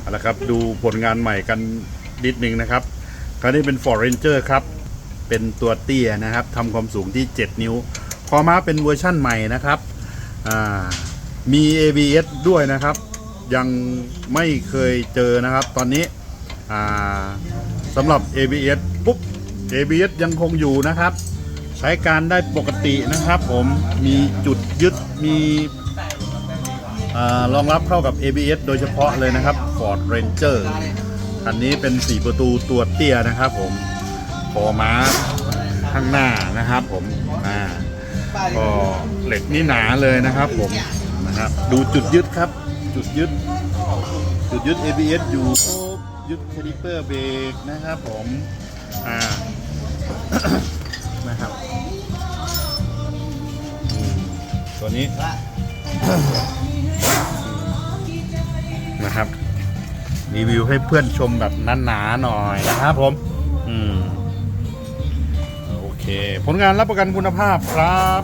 เอาละครับดูผลงานใหม่กันนิดนึงนะครับคราวนี้เป็น Ford Ranger ครับ เป็นตัวเตี้ยนะครับทำความสูงที่ 7 นิ้ว พอมาเป็นเวอร์ชั่นใหม่นะครับมี ABS ด้วยนะครับ ยังไม่เคยเจอนะครับ ตอนนี้สำหรับ ABS ปุ๊บ ABS ยังคงอยู่นะครับ ใช้การได้ปกตินะครับ ผมมีจุดยึดมี รองรับเข้ากับ ABS โดยเฉพาะเลยนะครับ Ford Ranger คันนี้เป็น 4 ประตูตัวเตี้ยนะครับผมพอม้าข้างหน้านะครับผมอ่าก็เหล็กนี่หนาเลยนะครับผมนะครับดูจุดยึดครับ จุดยึด จุดยึด ABS อยู่ยึดคลิปเปอร์เบรกนะครับผมอ่านะครับตัวนี้ นะครับ รีวิวให้เพื่อนชมแบบหนาๆหน่อยนะครับผม อืม โอเค ผลงานรับประกันคุณภาพครับ